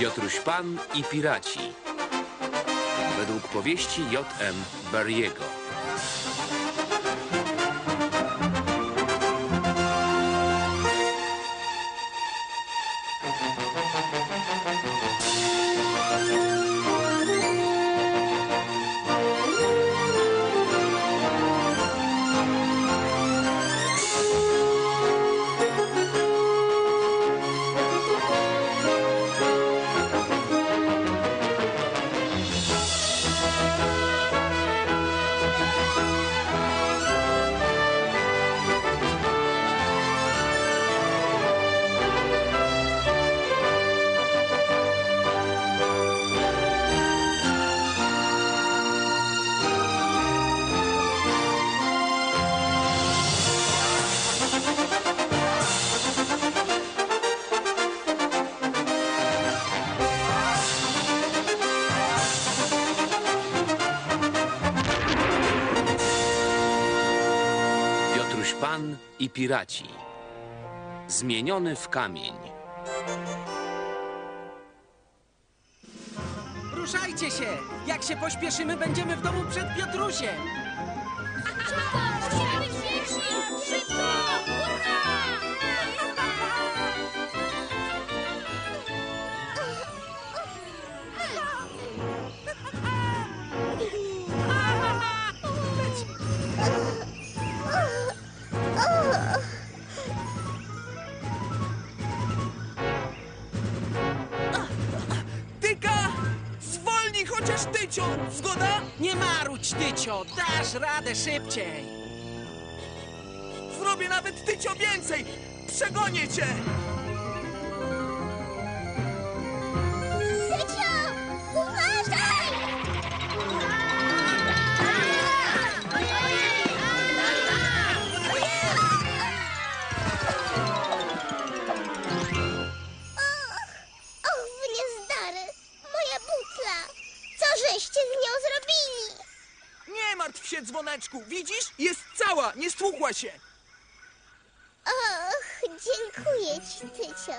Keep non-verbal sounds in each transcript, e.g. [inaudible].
Piotruś Pan i Piraci. Według powieści J.M. Barriego. Piraci. Zmieniony w kamień. Ruszajcie się! Jak się pośpieszymy, będziemy w domu przed Piotrusiem! Marudź, tycio! Dasz radę szybciej! Zrobię nawet tycio więcej! Przegonię cię! Widzisz? Jest cała! Nie stłukła się! Och, dziękuję ci, Tycio.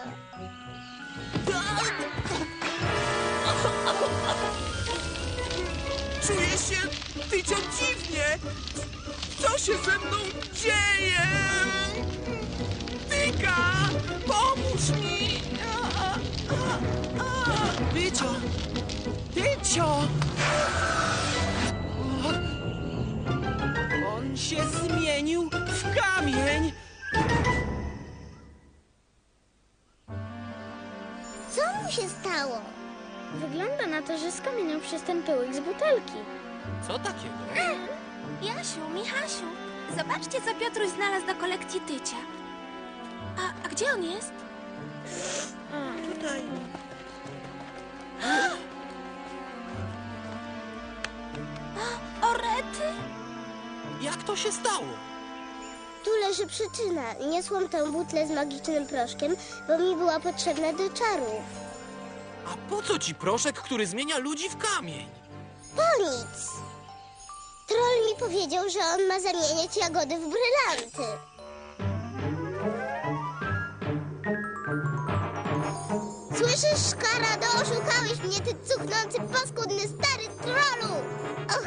Czuję się, tycio, dziwnie! Co się ze mną dzieje? Tyka! Pomóż mi! Tycio! Tycio! Stało? Wygląda na to, że skamieniał przez ten pyłek z butelki. Co takiego? Jasiu, Michasiu, zobaczcie, co Piotruś znalazł do kolekcji tycia. A, a gdzie on jest? A, tutaj. O, rety! Jak to się stało? Tu leży przyczyna. Niosłam tę butlę z magicznym proszkiem, bo mi była potrzebna do czarów. A po co ci proszek, który zmienia ludzi w kamień? Po nic. Troll mi powiedział, że on ma zamieniać jagody w brylanty. Słyszysz, Szkarado? Oszukałeś mnie, ty cuchnący, paskudny, stary trollu! Och,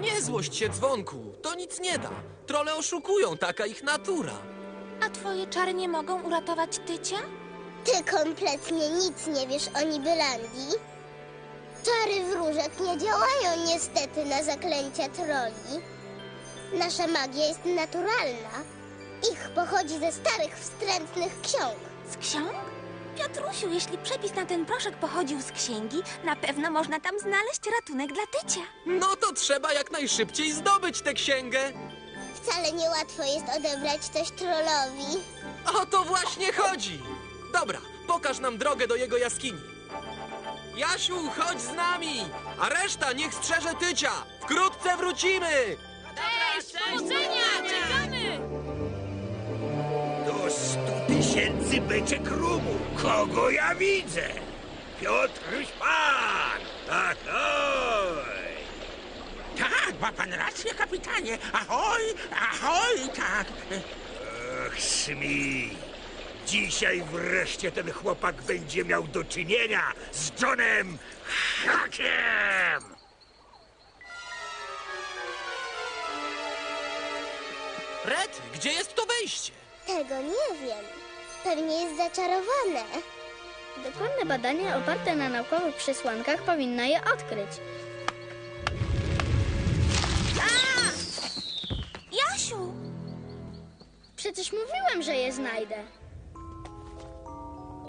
Nie złość się, dzwonku. To nic nie da. Trole oszukują, taka ich natura. A twoje czary nie mogą uratować tycia? Ty kompletnie nic nie wiesz o Nibylandii. Czary wróżek nie działają niestety na zaklęcia troli. Nasza magia jest naturalna. Ich pochodzi ze starych, wstrętnych ksiąg. Z ksiąg? Piotrusiu, jeśli przepis na ten proszek pochodził z księgi, na pewno można tam znaleźć ratunek dla tycia. No to trzeba jak najszybciej zdobyć tę księgę. Wcale niełatwo jest odebrać coś trollowi. O to właśnie chodzi. Dobra, pokaż nam drogę do jego jaskini. Jasiu, chodź z nami, a reszta niech strzeże tycia. Wkrótce wrócimy. Do stu tysięcy beczek rumu. Kogo ja widzę? Piotruś Pan! Ahoj! Tak, ma pan rację, kapitanie. Ahoj, ahoj, tak. Och, Szmi! Dzisiaj wreszcie ten chłopak będzie miał do czynienia z Johnem Hakiem! Red, gdzie jest to wejście? Tego nie wiem. Pewnie jest zaczarowane. Dokładne badania oparte na naukowych przesłankach powinno je odkryć. Jasiu! Przecież mówiłem, że je znajdę.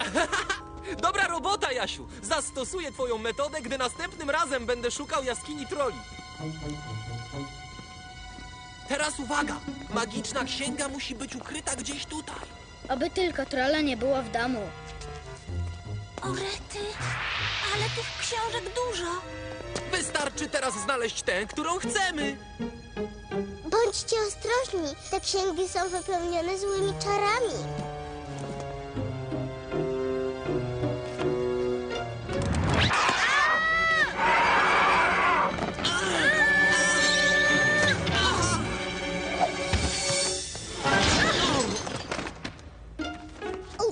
[laughs] Dobra robota, Jasiu! Zastosuję twoją metodę, gdy następnym razem będę szukał jaskini troli. Teraz uwaga! Magiczna księga musi być ukryta gdzieś tutaj. Oby tylko trolla nie było w domu. O rety, ale tych książek dużo. Wystarczy teraz znaleźć tę, którą chcemy. Bądźcie ostrożni. Te księgi są wypełnione złymi czarami.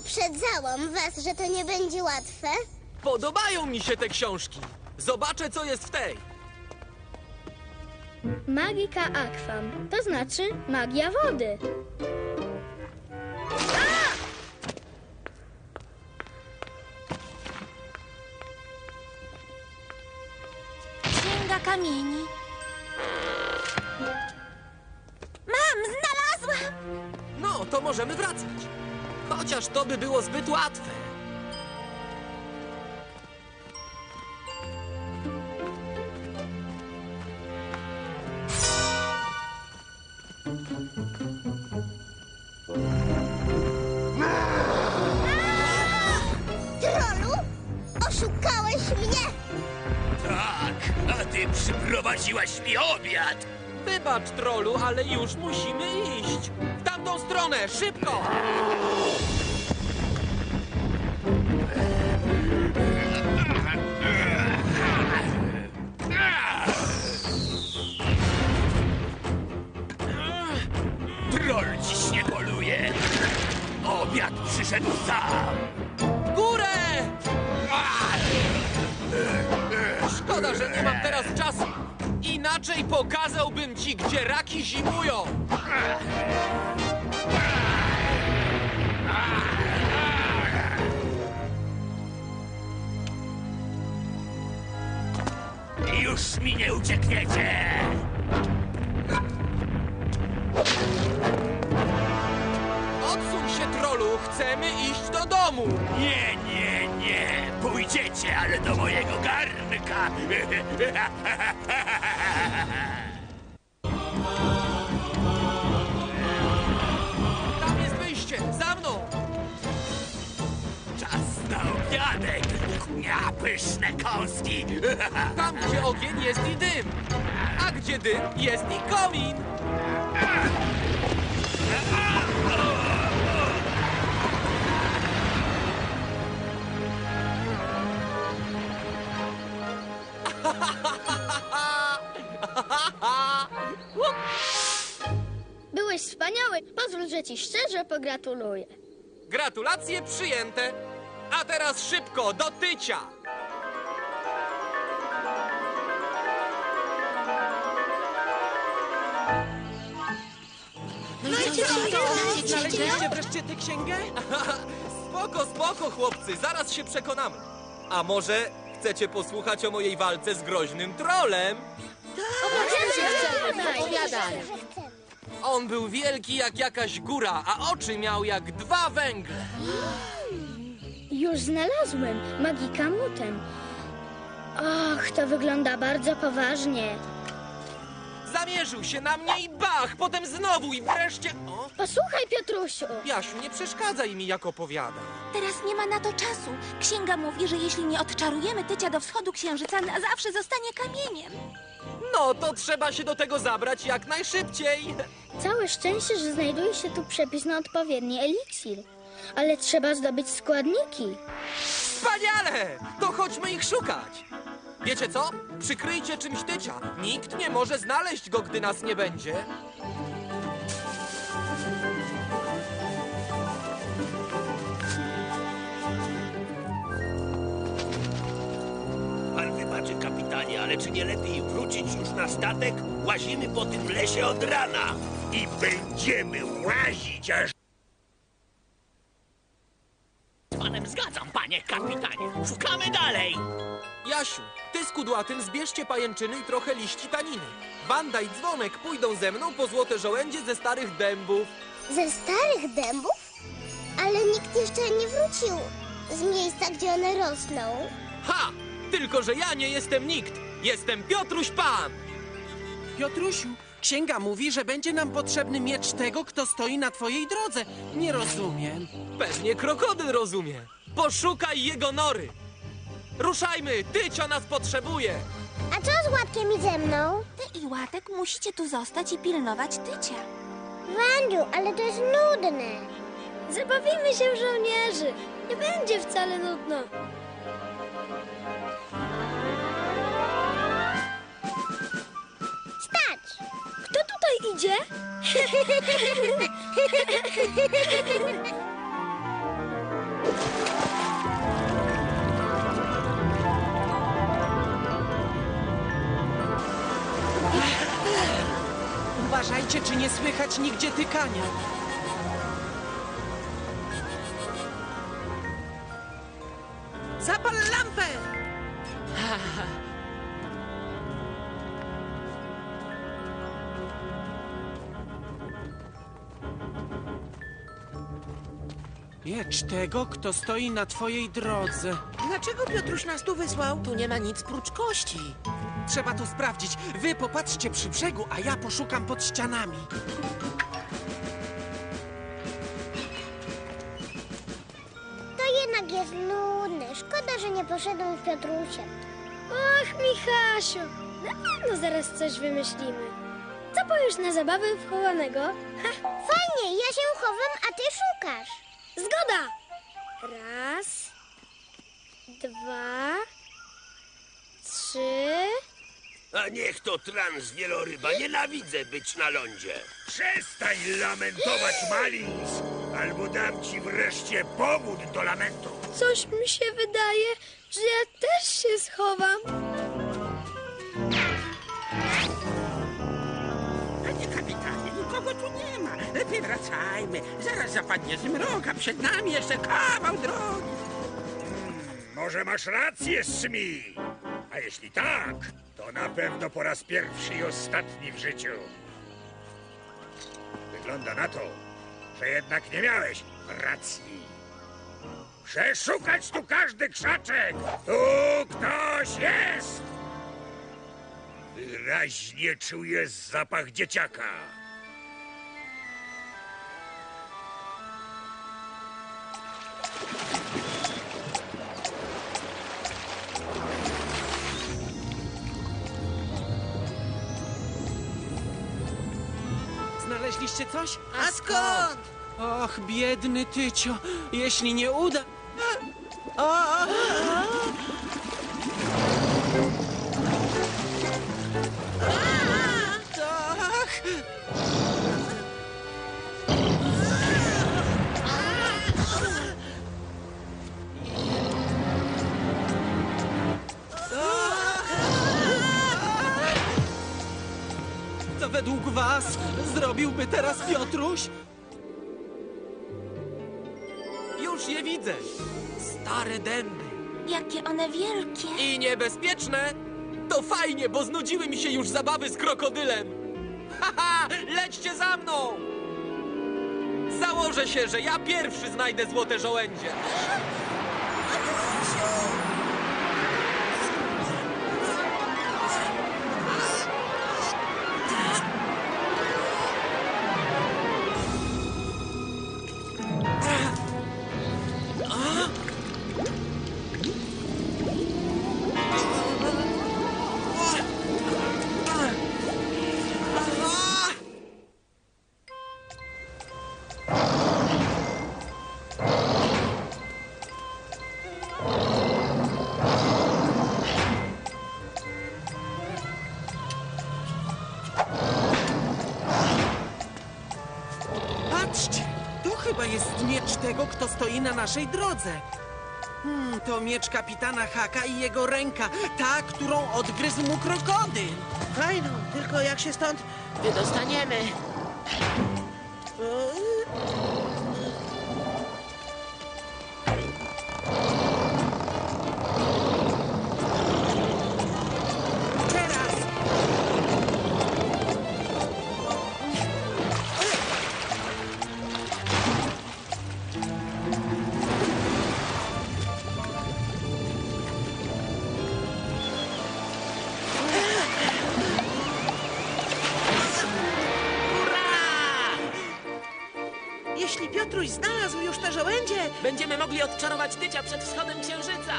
Uprzedzałam was, że to nie będzie łatwe. Podobają mi się te książki. Zobaczę, co jest w tej. Magika Aquam, to znaczy magia wody. By było zbyt łatwe. Trolu, oszukałeś mnie! Tak, a ty przyprowadziłaś mi obiad! Wybacz, trolu, ale już musimy iść. W tamtą stronę, szybko! Poluje! Obiad przyszedł sam! W górę! Szkoda, że nie mam teraz czasu. Inaczej pokazałbym ci, gdzie raki zimują. Już mi nie uciekniecie! Się, trolu, chcemy iść do domu. Nie, nie, nie! Pójdziecie, ale do mojego garnka! Tam jest wyjście, za mną. Czas na obiadek! Dnia pyszne kąski! Tam, gdzie ogień jest i dym. A gdzie dym, jest i komin. Byłeś [laughs] wspaniały. Pozwól, że ci szczerze pogratuluję. Gratulacje przyjęte. A teraz szybko, do tycia. Znaleźliście wreszcie tę księgę? [laughs] spoko, spoko, chłopcy, zaraz się przekonamy. A może chcecie posłuchać o mojej walce z groźnym trolem? Opowiadaj. On był wielki jak jakaś góra, a oczy miał jak dwa węgle. Już znalazłem magika mutem. Och, to wygląda bardzo poważnie. Zamierzył się na mnie i bach, potem znowu i wreszcie... O, Posłuchaj, Piotrusiu. Jasiu, nie przeszkadzaj mi, jak opowiada. Teraz nie ma na to czasu. Księga mówi, że jeśli nie odczarujemy tycia do wschodu księżyca, na zawsze zostanie kamieniem. No, to trzeba się do tego zabrać jak najszybciej. Całe szczęście, że znajduje się tu przepis na odpowiedni eliksir. Ale trzeba zdobyć składniki. Wspaniale! To chodźmy ich szukać. Wiecie co? Przykryjcie czymś tycia. Nikt nie może znaleźć go, gdy nas nie będzie. Pan wybaczy, kapitanie, ale czy nie lepiej wrócić już na statek? Łazimy po tym lesie od rana i będziemy łazić aż... panem zgadzam, panie kapitanie. Szukamy dalej. Jasiu, ty z kudłatym zbierzcie pajęczyny i trochę liści taniny. Wanda i dzwonek pójdą ze mną po złote żołędzie ze starych dębów. Ze starych dębów? Ale nikt jeszcze nie wrócił z miejsca, gdzie one rosną. Ha! Tylko, że ja nie jestem nikt. Jestem Piotruś Pan. Piotrusiu, księga mówi, że będzie nam potrzebny miecz tego, kto stoi na twojej drodze. Nie rozumiem. Pewnie krokodyl rozumie. Poszukaj jego nory. Ruszajmy, Tycio nas potrzebuje. A co z Łatkiem i ze mną? Ty i Łatek musicie tu zostać i pilnować tycia. Wandziu, ale to jest nudne. Zabawimy się w żołnierzy. Nie będzie wcale nudno. Uważajcie, czy nie słychać nigdzie tykania. Tego, kto stoi na twojej drodze. Dlaczego Piotruś nas tu wysłał? Tu nie ma nic prócz kości. Trzeba to sprawdzić. Wy popatrzcie przy brzegu, a ja poszukam pod ścianami. To jednak jest nudne. Szkoda, że nie poszedłem z Piotrusiem. Och, Michasiu, na pewno zaraz coś wymyślimy. Co powiesz na zabawę w chowanego? Ha, [laughs] Fajnie, ja się chowam, a ty szukasz. Zgoda! Raz, dwa, trzy... A niech to trans wieloryba. Nienawidzę być na lądzie. Przestań lamentować, Malins, albo dam ci wreszcie powód do lamentu. Coś mi się wydaje, że ja też się schowam. Wracajmy. Zaraz zapadnie zmrok, a przed nami jeszcze kawał drogi. Może masz rację, Smi. A jeśli tak, to na pewno po raz pierwszy i ostatni w życiu. Wygląda na to, że jednak nie miałeś racji. Przeszukać tu każdy krzaczek! Tu ktoś jest! Wyraźnie czuję zapach dzieciaka. Znaleźliście coś? A skąd? Och, biedny tycio. Jeśli nie uda... O, według was zrobiłby teraz Piotruś? Już je widzę. Stare dęby. Jakie one wielkie. I niebezpieczne. To fajnie, bo znudziły mi się już zabawy z krokodylem. [laughs] Haha, lećcie za mną! Założę się, że ja pierwszy znajdę złote żołędzie. Stoi na naszej drodze. Hmm, to miecz kapitana Haka i jego ręka, ta, którą odgryzł mu krokodyl. Fajną, tylko jak się stąd wydostaniemy? Teraz! Znalazł już te żołędzie, Będziemy mogli odczarować tycia przed wschodem księżyca.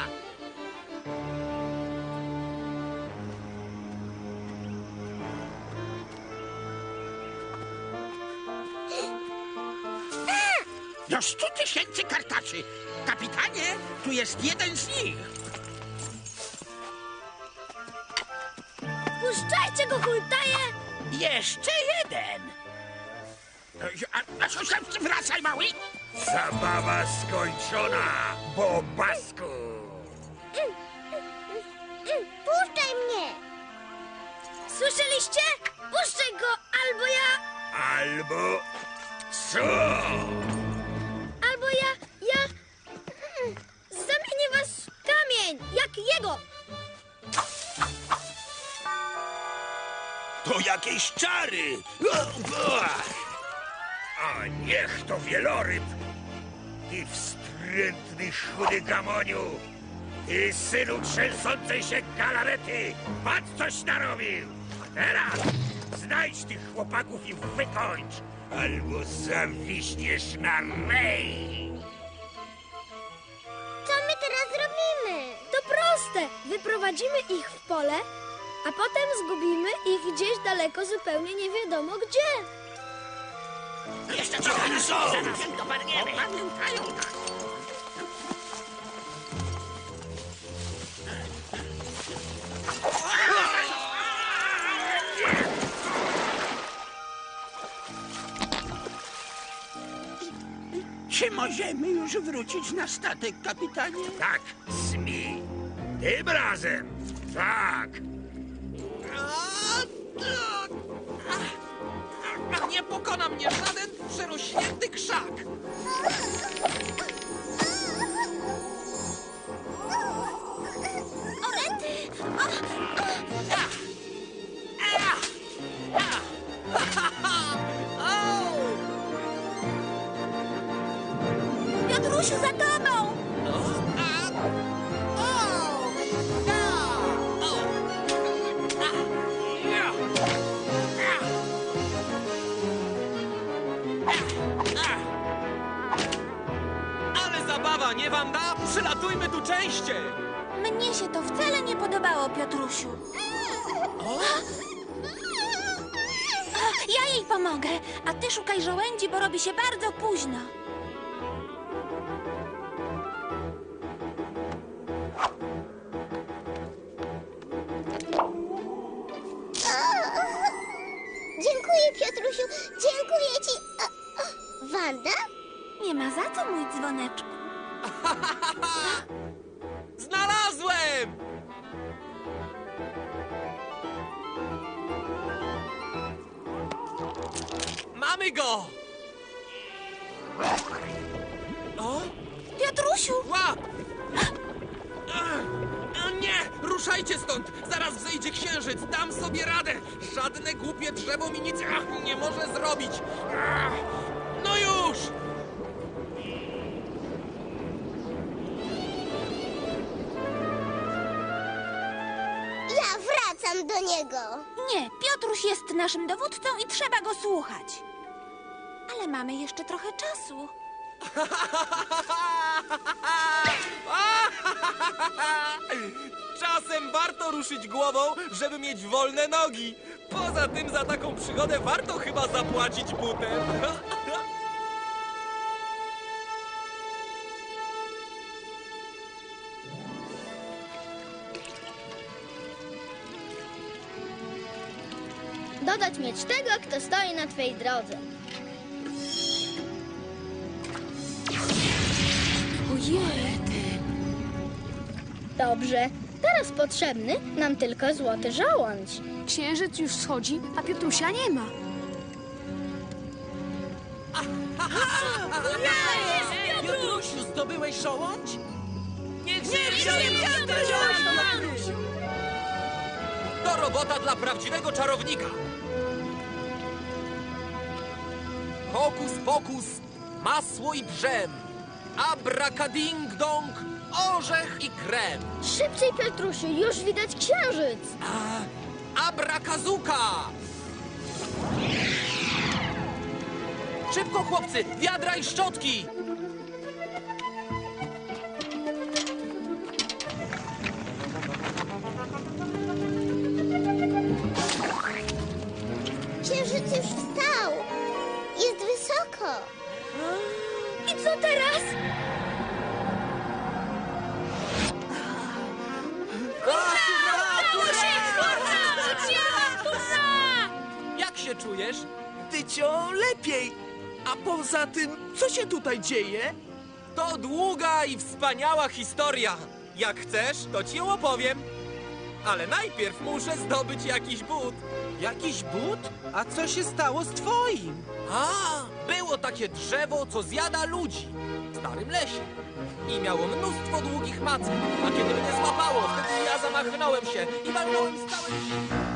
Do stu tysięcy kartaczy. Kapitanie, tu jest jeden z nich. Puszczajcie go, hultaje! Jeszcze jeden! A, a się wracaj, mały? Zabawa skończona, bobasku! Puszczaj mnie! Słyszeliście? Puszczaj go, albo ja, Albo co? albo ja, ja... Zamienię was w kamień, jak jego! To jakieś czary! A niech to wieloryb! Ty wstrętny chudy gamoniu! Ty synu trzęsącej się galarety! Patrz coś narobił! Teraz znajdź tych chłopaków i wykończ! Albo zawiśniesz na rej! Co my teraz robimy? To proste! Wyprowadzimy ich w pole, a potem zgubimy ich gdzieś daleko, zupełnie nie wiadomo gdzie. Jeszcze Co oni są? dopadniemy. Pamiętają nas. Czy możemy już wrócić na statek, kapitanie? Tak, Smi! Tym razem! Tak! Mnie żaden przerośnięty krzak. Mnie się to wcale nie podobało, Piotrusiu. Ja jej pomogę, a ty szukaj żołędzi, bo robi się bardzo późno. Dziękuję, Piotrusiu, dziękuję ci. Wanda? Nie ma za co, mój dzwoneczku. [laughs] Znalazłem! Mamy go! O, Piotrusiu! łap! Nie! Ruszajcie stąd! Zaraz wzejdzie księżyc! Dam sobie radę! Żadne głupie drzewo mi nic ach, nie może zrobić! Ach, No już! Do niego. Nie, Piotruś jest naszym dowódcą i trzeba go słuchać. Ale mamy jeszcze trochę czasu. [laughs] Czasem warto ruszyć głową, żeby mieć wolne nogi. Poza tym za taką przygodę warto chyba zapłacić butem. [laughs] Dodać mieć tego, kto stoi na twej drodze. Ojej! Dobrze, teraz potrzebny nam tylko złoty żołądź. Księżyc już schodzi, a Piotrusia nie ma. Piotrusiu, zdobyłeś żołądź? Niech To robota dla prawdziwego czarownika. Hokus pokus, masło i drzem. Abrakading dong, orzech i krem. Szybciej, Piotrusiu, już widać księżyc. Abrakazuka! Szybko, chłopcy, wiadra i szczotki! Poza tym, co się tutaj dzieje? To długa i wspaniała historia. Jak chcesz, to ci ją opowiem. Ale najpierw muszę zdobyć jakiś but. Jakiś but? A co się stało z twoim? A, było takie drzewo, co zjada ludzi w starym lesie. I miało mnóstwo długich macek. A kiedy mnie złapało, wtedy ja zamachnąłem się i walnąłem z całej siły.